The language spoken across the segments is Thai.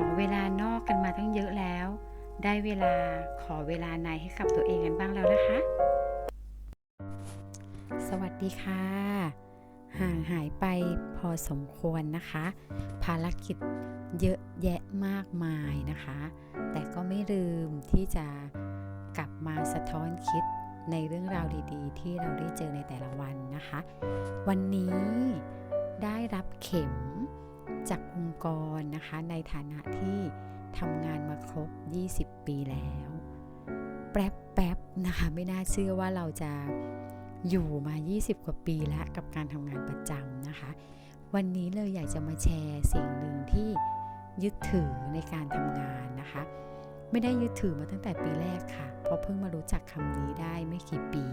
อเวลานอกกันมาตั้งเยอะแล้ว ได้เวลาขอเวลาในให้กับตัวเองกันบ้างแล้วนะคะ สวัสดีค่ะ ห่างหายไปพอสมควรนะคะ ภารกิจเยอะแยะมากมายนะคะ แต่ก็ไม่ลืมที่จะกลับมาสะท้อนคิดในเรื่องราวดีๆ ที่เราได้เจอในแต่ละวันนะคะ วันนี้ได้รับเข็ม จากองค์กรนะคะในฐานะที่ทำงานมาครบ 20 ปีแล้ว แป๊บแป๊บๆนะคะไม่น่าเชื่อว่าเราจะอยู่มา 20 กว่าปีแล้วกับการทำงานประจำนะคะ วันนี้เลยอยากจะมาแชร์สิ่งหนึ่งที่ยึดถือในการทำงานนะคะ ไม่ได้ยึดถือมาตั้งแต่ปีแรกค่ะ เพราะเพิ่งมารู้จักคำนี้ได้ไม่กี่ปี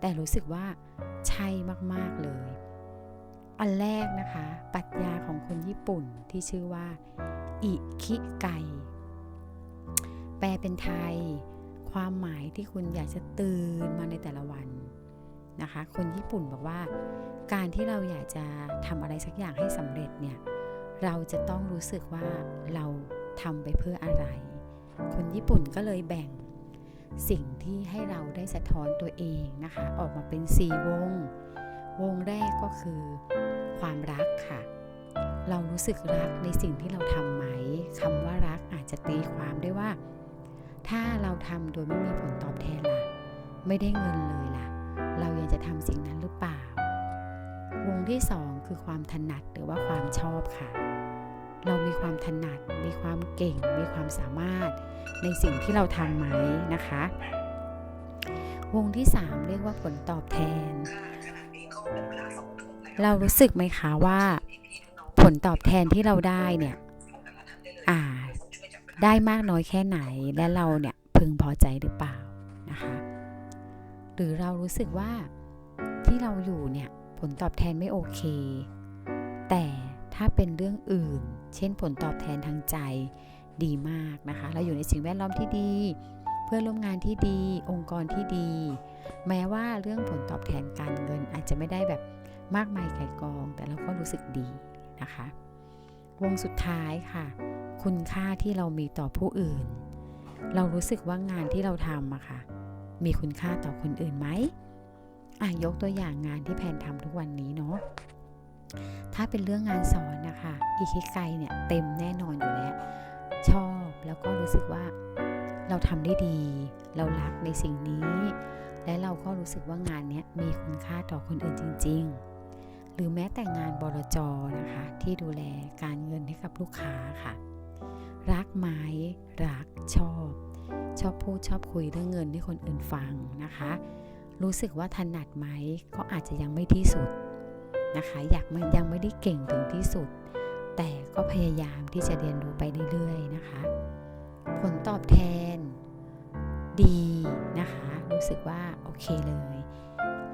แต่รู้สึกว่าใช่มากๆเลย อันแรกนะคะปรัชญาของคนญี่ปุ่นที่ชื่อว่า อิคิไก แปลเป็นไทย ความหมายที่คุณอยากจะตื่นมาในแต่ละวันนะคะ คนญี่ปุ่นบอกว่า การที่เราอยากจะทำอะไรสักอย่างให้สำเร็จเนี่ย เราจะต้องรู้สึกว่าเราทำไปเพื่ออะไร คนญี่ปุ่นก็เลยแบ่งสิ่งที่ให้เราได้สะท้อนตัวเองนะคะ ออกมาเป็น 4 วง วงแรกก็คือ ความรักค่ะ เรารู้สึกรักในสิ่งที่เราทำไหมคำว่ารักอาจจะตีความได้ว่า ถ้าเราทำโดยไม่มีผลตอบแทนล่ะ ไม่ได้เงินเลยล่ะ เรายังจะทำสิ่งนั้นหรือเปล่า วงที่สองคือความถนัดหรือว่าความชอบค่ะ เรามีความถนัด มีความเก่ง มีความสามารถในสิ่งที่เราทำไหมนะคะ วงที่ 3 เรียกว่าผลตอบแทน เรารู้สึกไหมคะว่า ผลตอบแทนที่เราได้เนี่ย อ่า ได้มากน้อยแค่ไหน และเราเนี่ยพึงพอใจหรือเปล่านะคะ หรือเรารู้สึกว่าที่เราอยู่เนี่ยผลตอบแทนไม่โอเค แต่ถ้าเป็นเรื่องอื่น เช่นผลตอบแทนทางใจดีมากนะคะ เราอยู่ในสิ่งแวดล้อมที่ดี เพื่อนร่วมงานที่ดี องค์กรที่ดี แม้ว่าเรื่องผลตอบแทนการเงินอาจจะไม่ได้แบบ มากมายไก่กอง แต่เราก็รู้สึกดีนะคะ วงสุดท้ายค่ะ คุณค่าที่เรามีต่อผู้อื่น เรารู้สึกว่างานที่เราทำอะค่ะ มีคุณค่าต่อคนอื่นไหมอะยกตัวอย่างงานที่แพนทำทุกวันนี้เนาะถ้าเป็นเรื่องงานสอนนะคะอีคิไกเนี่ยเต็มแน่นอนอยู่แล้ว ชอบแล้วก็รู้สึกว่าเราทำได้ดี เรารักในสิ่งนี้ และเราก็รู้สึกว่างานเนี้ยมีคุณค่าต่อคนอื่นจริง ๆ หรือแม้แต่งานบลจนะคะ ที่ดูแลการเงินให้กับลูกค้าค่ะ รักไหมรักชอบ ชอบพูดชอบคุยเรื่องเงินให้คนอื่นฟังนะคะ รู้สึกว่าถนัดไหมก็อาจจะยังไม่ที่สุดนะคะ อยากมันยังไม่ได้เก่งถึงที่สุด แต่ก็พยายามที่จะเรียนรู้ไปเรื่อยๆนะคะ ผลตอบแทนดีนะคะ รู้สึกว่าโอเคเลย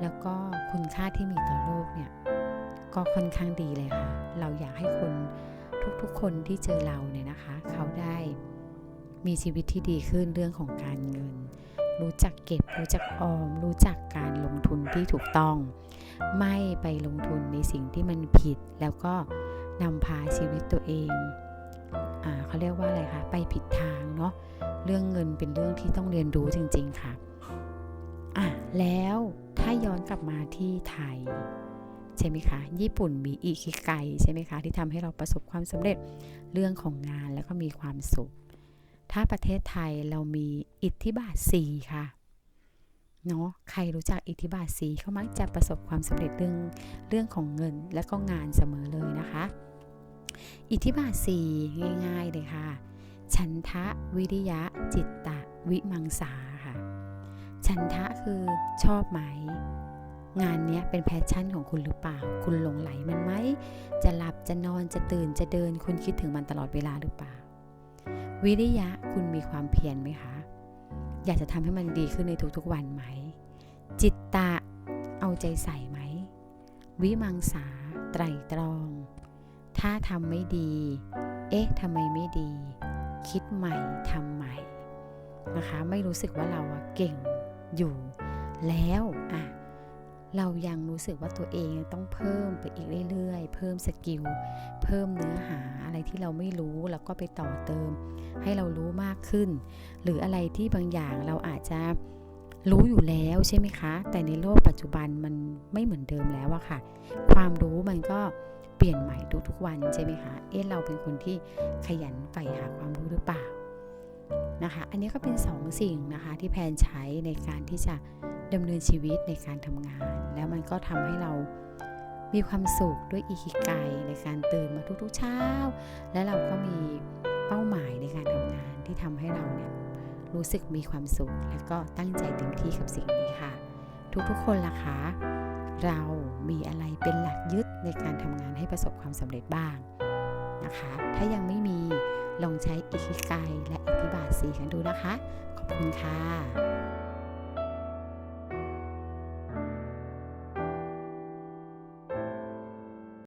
แล้วก็คุณค่าที่มีต่อโลกเนี่ย ก็ค่อนข้างดีเลยค่ะ เราอยากให้คนทุกๆคนที่เจอเราเนี่ยนะคะ เขาได้มีชีวิตที่ดีขึ้นเรื่องของการเงิน รู้จักเก็บ รู้จักออม รู้จักการลงทุนที่ถูกต้อง ไม่ไปลงทุนในสิ่งที่มันผิด แล้วก็นำพาชีวิตตัวเองอเขาเรียกว่าอะไรคะ ไปผิดทางเนาะ เรื่องเงินเป็นเรื่องที่ต้องเรียนรู้จริง ๆ ค่ะ อะ แล้วถ้าย้อนกลับมาที่ไทย ใช่ไหมคะ ญี่ปุ่นมีอิคิไกใช่ไหมคะ ที่ทำให้เราประสบความสำเร็จเรื่องของงานแล้วก็มีความสุข ถ้าประเทศไทยเรามีอิทธิบาทสีค่ะเนาะใครรู้จักอิทธิบาทสีเขามักจะประสบความสำเร็จเรื่องเรื่องของเงินและก็งานเสมอเลยนะคะ อิทธิบาทสีง่ายๆเลยค่ะ ฉันทะวิริยะจิตตะวิมังสาค่ะ ฉันทะคือชอบไหม งานนี้เป็นแพชชั่นของคุณหรือเปล่า คุณหลงไหลมันไหม จะหลับจะนอนจะตื่นจะเดิน คุณคิดถึงมันตลอดเวลาหรือเปล่า วิริยะคุณมีความเพียรไหมคะ อยากจะทำให้มันดีขึ้นในทุกๆวันไหม จิตตะเอาใจใส่ไหม วิมังสา ไตรตรอง ถ้าทำไม่ดี เอ๊ะทำไมไม่ดี คิดใหม่ทำใหม่นะคะ ไม่รู้สึกว่าเราเก่งอยู่แล้วอะ เรายังรู้สึกว่าตัวเองต้องเพิ่มไปอีกเรื่อยๆ เพิ่มสกิล เพิ่มเนื้อหาอะไรที่เราไม่รู้แล้วก็ไปต่อเติม ให้เรารู้มากขึ้น หรืออะไรที่บางอย่างเราอาจจะรู้อยู่แล้วใช่ไหมคะ แต่ในโลกปัจจุบันมันไม่เหมือนเดิมแล้วอะค่ะ ความรู้มันก็เปลี่ยนใหม่ทุกๆวันใช่ไหมคะ เอ๊ะเราเป็นคนที่ขยันใฝ่หาความรู้หรือเปล่า นะคะ อันนี้ก็เป็นสองสิ่งนะคะที่แพนใช้ในการที่จะดำเนินชีวิตในการทำงาน แล้วมันก็ทำให้เรามีความสุขด้วยอีคิไกในการตื่นมาทุกๆเช้า และเราก็มีเป้าหมายในการทำงานที่ทำให้เราเนี่ยรู้สึกมีความสุข และก็ตั้งใจเต็มที่กับสิ่งนี้ค่ะ ทุกๆคนล่ะคะเรามีอะไรเป็นหลักยึดในการทำงานให้ประสบความสำเร็จบ้าง นะคะ ถ้ายังไม่มีลองใช้อิคิไกและอิทธิบาทสีกันดูนะคะ ขอบคุณค่ะ